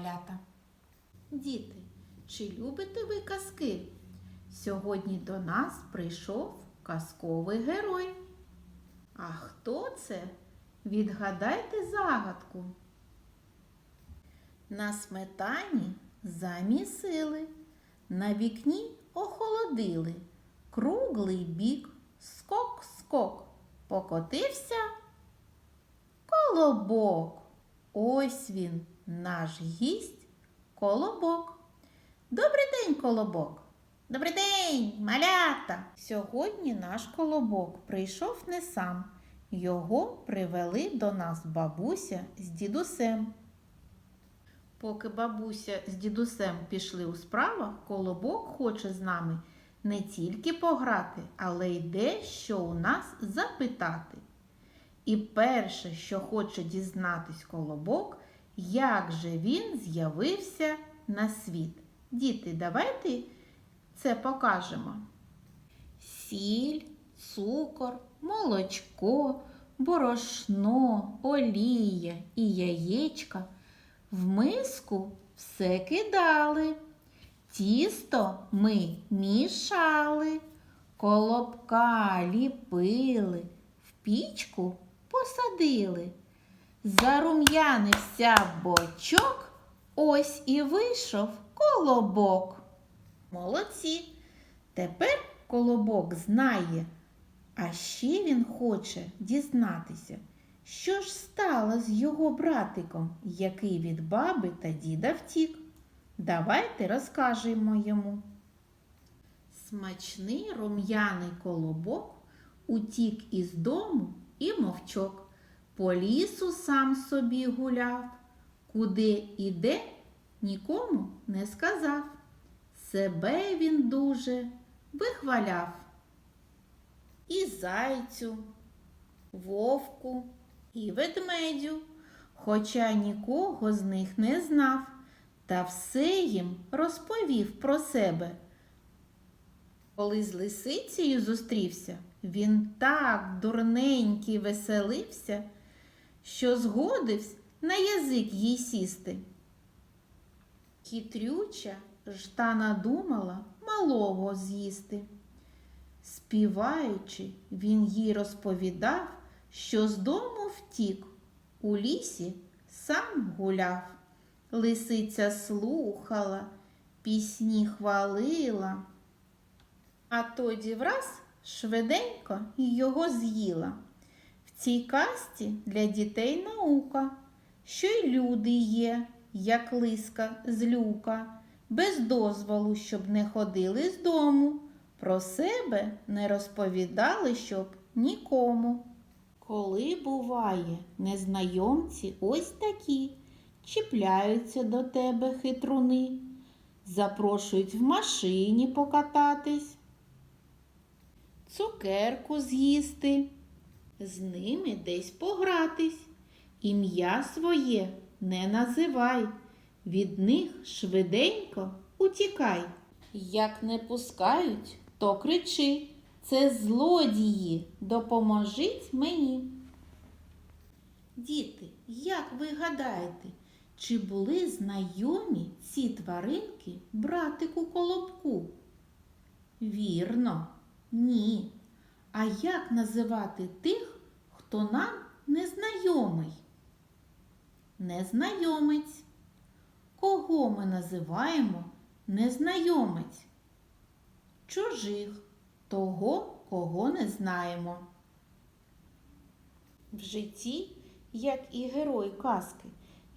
малята. Діти, чи любите ви казки? Сьогодні до нас прийшов казковий герой. А хто це? Відгадайте загадку. На сметані замісили, на вікні охолодили. Круглий бік, скок-скок, покотився колобок. Ось він, наш гість, колобок. Добрий день, колобок. Добрий день, малята. Сьогодні наш колобок прийшов не сам. Його привели до нас бабуся з дідусем. Поки бабуся з дідусем пішли у справах, колобок хоче з нами не тільки пограти, але й дещо у нас запитати. І перше, що хоче дізнатись колобок, як же він з'явився на світ. Діти, давайте це покажемо. Сіль, цукор, молочко, борошно, олія і яєчка в миску все кидали. Тісто ми мішали, колобка ліпили, в пічку посадили. Зарум'янився бочок, ось і вийшов колобок. Молодці. Тепер колобок знає, а ще він хоче дізнатися, що ж стало з його братиком, який від баби та діда втік. Давайте розкажемо йому. Смачний рум'яний колобок утік із дому і мовчок. По лісу сам собі гуляв, куди іде, нікому не сказав. Себе він дуже вихваляв. І зайцю, вовку, і ведмедю, хоча нікого з них не знав, та все їм розповів про себе. Коли з лисицею зустрівся, він так дурненький веселився, що згодився на язик їй сісти. Хитрюча ж та надумала малого з'їсти. Співаючи, він їй розповідав, що з дому втік, у лісі сам гуляв. Лисиця слухала, пісні хвалила, а тоді враз швиденько його з'їла. Цій касті для дітей наука, що й люди є, як лиска з люка, без дозволу, щоб не ходили з дому, про себе не розповідали, щоб нікому. Коли буває, незнайомці ось такі, чіпляються до тебе хитруни, запрошують в машині покататись, цукерку з'їсти, з ними десь погратись. Ім'я своє не називай, від них швиденько утікай. Як не пускають, то кричи. Це злодії, допоможіть мені. Діти, як ви гадаєте, чи були знайомі ці тваринки братику колобку? Вірно, ні. А як називати тих, хто нам незнайомий? Незнайомець. Кого ми називаємо незнайомець? Чужих, того, кого не знаємо. В житті, як і герої казки,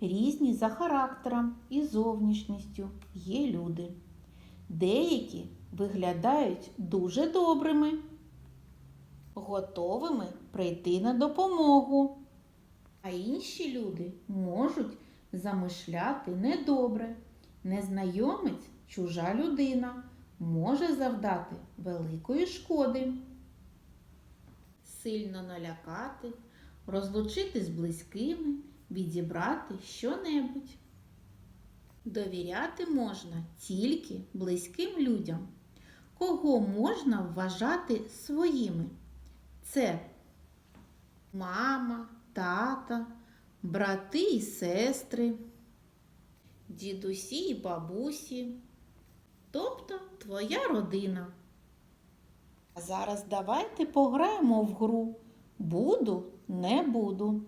різні за характером і зовнішністю є люди. Деякі виглядають дуже добрими, готовими прийти на допомогу. А інші люди можуть замишляти недобре. Незнайомець чужа людина може завдати великої шкоди, сильно налякати, розлучити з близькими, відібрати щонебудь. Довіряти можна тільки близьким людям, кого можна вважати своїми. Це мама, тата, брати і сестри, дідусі і бабусі, тобто твоя родина. А зараз давайте пограємо в гру. Буду, не буду.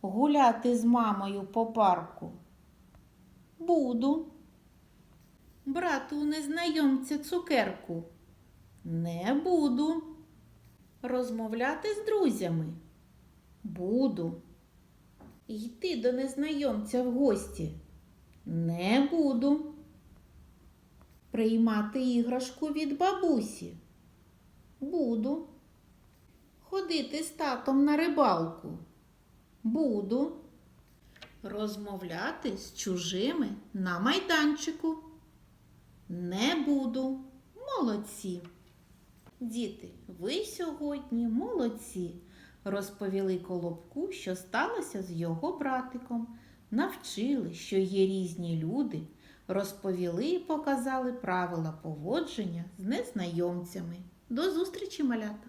Гуляти з мамою по парку. Буду. Брати у незнайомця цукерку. Не буду. Розмовляти з друзями. Буду. Йти до незнайомця в гості. Не буду. Приймати іграшку від бабусі. Буду. Ходити з татом на рибалку. Буду. Розмовляти з чужими на майданчику. Не буду. Молодці. Діти, ви сьогодні молодці. Розповіли колобку, що сталося з його братиком. Навчили, що є різні люди, розповіли і показали правила поводження з незнайомцями. До зустрічі, малята!